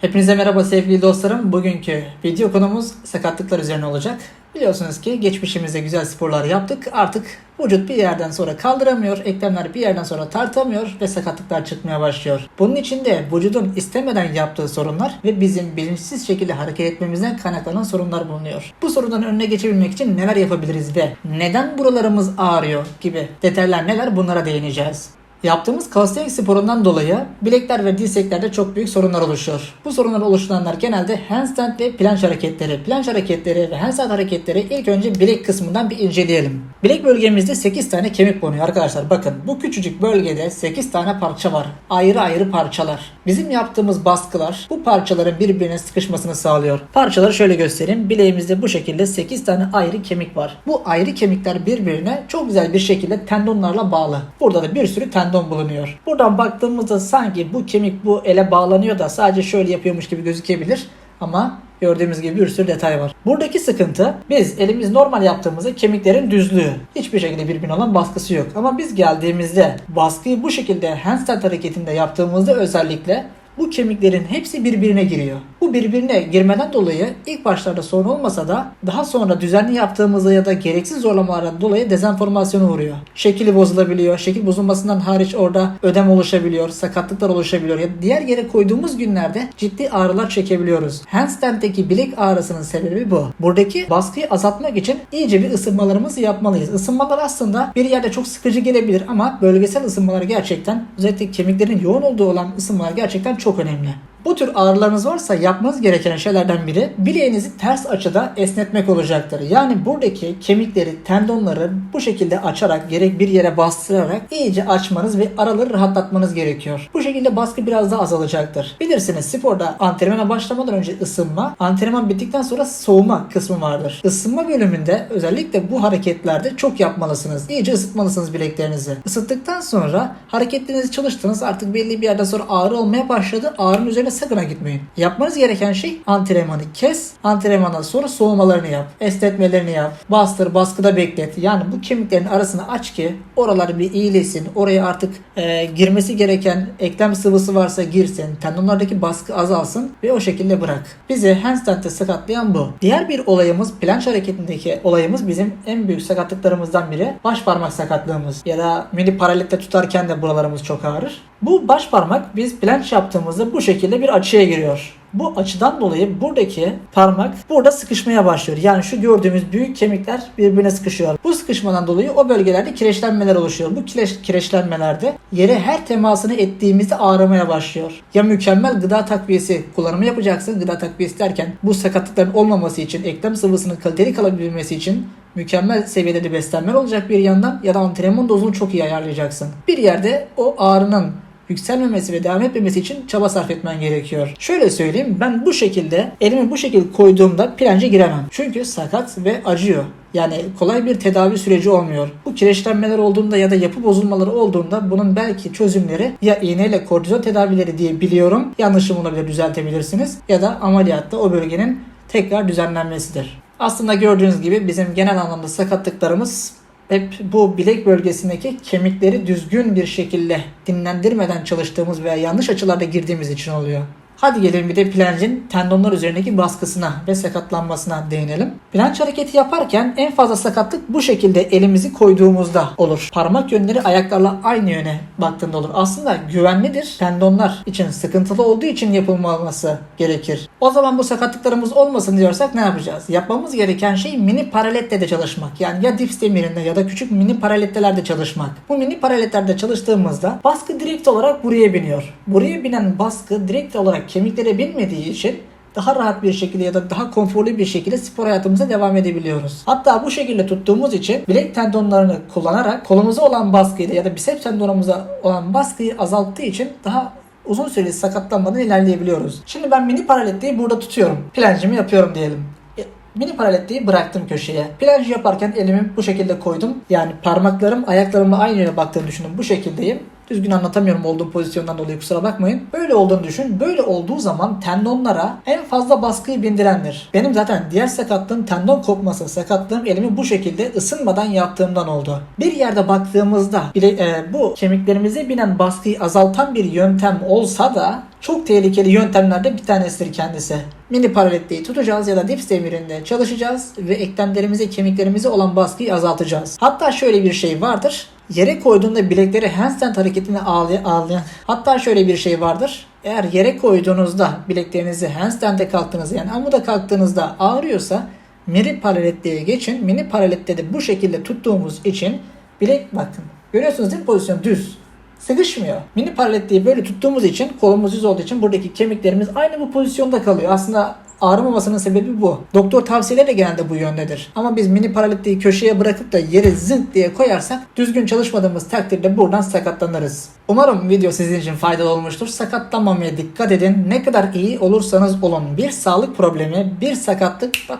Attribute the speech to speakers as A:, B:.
A: Hepinize merhaba sevgili dostlarım. Bugünkü video konumuz sakatlıklar üzerine olacak. Biliyorsunuz ki geçmişimizde güzel sporlar yaptık. Artık vücut bir yerden sonra kaldıramıyor, eklemler bir yerden sonra tartamıyor ve sakatlıklar çıkmaya başlıyor. Bunun için de vücudun istemeden yaptığı sorunlar ve bizim bilinçsiz şekilde hareket etmemizden kaynaklanan sorunlar bulunuyor. Bu sorunların önüne geçebilmek için neler yapabiliriz ve neden buralarımız ağrıyor gibi detaylar neler bunlara değineceğiz. Yaptığımız calisthenics sporundan dolayı bilekler ve dirseklerde çok büyük sorunlar oluşuyor. Bu sorunlar oluşturanlar genelde handstand ve planche hareketleri. Planche hareketleri ve handstand hareketleri ilk önce bilek kısmından bir inceleyelim. Bilek bölgemizde 8 tane kemik bulunuyor arkadaşlar. Bakın bu küçücük bölgede 8 tane parça var. Ayrı ayrı parçalar. Bizim yaptığımız baskılar bu parçaların birbirine sıkışmasını sağlıyor. Parçaları şöyle göstereyim. Bileğimizde bu şekilde 8 tane ayrı kemik var. Bu ayrı kemikler birbirine çok güzel bir şekilde tendonlarla bağlı. Burada da bir sürü tendon bulunuyor. Buradan baktığımızda sanki bu kemik bu ele bağlanıyor da sadece şöyle yapıyormuş gibi gözükebilir. Ama gördüğümüz gibi bir sürü detay var. Buradaki sıkıntı biz elimiz normal yaptığımızda kemiklerin düzlüğü. Hiçbir şekilde birbirine olan baskısı yok. Ama biz geldiğimizde baskıyı bu şekilde handstand hareketinde yaptığımızda özellikle bu kemiklerin hepsi birbirine giriyor. Bu birbirine girmeden dolayı ilk başlarda sorun olmasa da daha sonra düzenli yaptığımızda ya da gereksiz zorlamalardan dolayı dezenformasyona uğruyor. Şekili bozulabiliyor. Şekil bozulmasından hariç orada ödem oluşabiliyor, sakatlıklar oluşabiliyor. Ya diğer yere koyduğumuz günlerde ciddi ağrılar çekebiliyoruz. Handstand'deki bilek ağrısının sebebi bu. Buradaki baskıyı azaltmak için iyice bir ısınmalarımızı yapmalıyız. Isınmalar aslında bir yerde çok sıkıcı gelebilir ama bölgesel ısınmalar gerçekten özellikle kemiklerin yoğun olduğu olan ısınmalar gerçekten çok çok önemli. Bu tür ağrılarınız varsa yapmanız gereken şeylerden biri bileğinizi ters açıda esnetmek olacaktır. Yani buradaki kemikleri, tendonları bu şekilde açarak gerek bir yere bastırarak iyice açmanız ve araları rahatlatmanız gerekiyor. Bu şekilde baskı biraz daha azalacaktır. Bilirsiniz sporda antrenmana başlamadan önce ısınma, antrenman bittikten sonra soğuma kısmı vardır. Isınma bölümünde özellikle bu hareketlerde çok yapmalısınız. İyice ısıtmalısınız bileklerinizi. Isıttıktan sonra hareketlerinizi çalıştınız artık belli bir yerden sonra ağrı olmaya başladı. Ağrının üzerine sakın gitmeyin. Yapmanız gereken şey antrenmanı kes. Antrenmandan sonra soğumalarını yap. Esnetmelerini yap. Bastır, baskıda beklet. Yani bu kemiklerin arasını aç ki oralar bir iyileşsin. Oraya artık e, girmesi gereken eklem sıvısı varsa girsin. Tendonlardaki baskı azalsın ve o şekilde bırak. Bizi handstand'de sakatlayan bu. Diğer bir olayımız planche hareketindeki olayımız bizim en büyük sakatlıklarımızdan biri. Baş parmak sakatlığımız ya da mini paralette tutarken de buralarımız çok ağrır. Bu baş parmak biz planche yaptığımızda bu şekilde bir açıya giriyor. Bu açıdan dolayı buradaki parmak burada sıkışmaya başlıyor. Yani şu gördüğümüz büyük kemikler birbirine sıkışıyor. Bu sıkışmadan dolayı o bölgelerde kireçlenmeler oluşuyor. Bu kireç, kireçlenmelerde yere her temasını ettiğimizde ağrımaya başlıyor. Ya mükemmel gıda takviyesi kullanımı yapacaksın. Gıda takviyesi derken bu sakatlıkların olmaması için, eklem sıvısının kaliteli kalabilmesi için mükemmel seviyede de beslenmen olacak bir yandan ya da antrenman dozunu çok iyi ayarlayacaksın. Bir yerde o ağrının yükselmemesi ve devam etmemesi için çaba sarf etmen gerekiyor. Şöyle söyleyeyim ben bu şekilde elimi bu şekilde koyduğumda planje giremem. Çünkü sakat ve acıyor. Yani kolay bir tedavi süreci olmuyor. Bu kireçlenmeler olduğunda ya da yapı bozulmaları olduğunda bunun belki çözümleri ya iğneyle kortizon tedavileri diye biliyorum. Yanlışım olabilir düzeltebilirsiniz. Ya da ameliyatta o bölgenin tekrar düzenlenmesidir. Aslında gördüğünüz gibi bizim genel anlamda sakatlıklarımız hep bu bilek bölgesindeki kemikleri düzgün bir şekilde dinlendirmeden çalıştığımız veya yanlış açılarda girdiğimiz için oluyor. Hadi gelin bir de plancın tendonlar üzerindeki baskısına ve sakatlanmasına değinelim. Planç hareketi yaparken en fazla sakatlık bu şekilde elimizi koyduğumuzda olur. Parmak yönleri ayaklarla aynı yöne baktığında olur. Aslında güvenlidir. Tendonlar için sıkıntılı olduğu için yapılması gerekir. O zaman bu sakatlıklarımız olmasın diyorsak ne yapacağız? Yapmamız gereken şey mini paralette de çalışmak. Yani ya dips demirinde ya da küçük mini paralettelerde çalışmak. Bu mini paraletlerde çalıştığımızda baskı direkt olarak buraya biniyor. Buraya binen baskı direkt olarak kemiklere binmediği için daha rahat bir şekilde ya da daha konforlu bir şekilde spor hayatımıza devam edebiliyoruz. Hatta bu şekilde tuttuğumuz için bilek tendonlarını kullanarak kolumuza olan baskıyı ya da biceps tendonumuza olan baskıyı azalttığı için daha uzun süreli sakatlanmadan ilerleyebiliyoruz. Şimdi ben mini paraletteyi burada tutuyorum. Plancımı yapıyorum diyelim. E, Mini paraletteyi bıraktım köşeye. Plaj yaparken elimi bu şekilde koydum. Yani parmaklarım ayaklarımla aynı yöne baktığını düşünün. Bu şekildeyim. Düzgün anlatamıyorum olduğum pozisyondan dolayı kusura bakmayın. Böyle olduğunu düşün. Böyle olduğu zaman tendonlara en fazla baskıyı bindirendir. Benim zaten diğer sakatlığım tendon kopması sakatlığım elimi bu şekilde ısınmadan yaptığımdan oldu. Bir yerde baktığımızda bile, e, bu kemiklerimize binen baskıyı azaltan bir yöntem olsa da Çok tehlikeli yöntemlerden bir tanesidir kendisi. Mini paralelliği tutacağız ya da dips demirinde çalışacağız ve eklemlerimize, kemiklerimize olan baskıyı azaltacağız. Hatta şöyle bir şey vardır. Yere koyduğunda bilekleri handstand hareketini ağlayan, ağlayan. Hatta şöyle bir şey vardır. Eğer yere koyduğunuzda bileklerinizi handstand'e kalktığınızda yani amuda kalktığınızda ağrıyorsa mini paralelliğe geçin. Mini paralellikte de bu şekilde tuttuğumuz için bilek bakın. Görüyorsunuz değil mi pozisyon düz. Sıkışmıyor. Mini paralelliği böyle tuttuğumuz için kolumuz düz olduğu için buradaki kemiklerimiz aynı bu pozisyonda kalıyor. Aslında ağrımamasının sebebi bu. Doktor tavsiyeleri de genelde bu yöndedir. Ama biz mini paralelliği köşeye bırakıp da yere zınk diye koyarsak düzgün çalışmadığımız takdirde buradan sakatlanırız. Umarım video sizin için faydalı olmuştur. Sakatlanmamaya dikkat edin. Ne kadar iyi olursanız olun. Bir sağlık problemi, bir sakatlık bak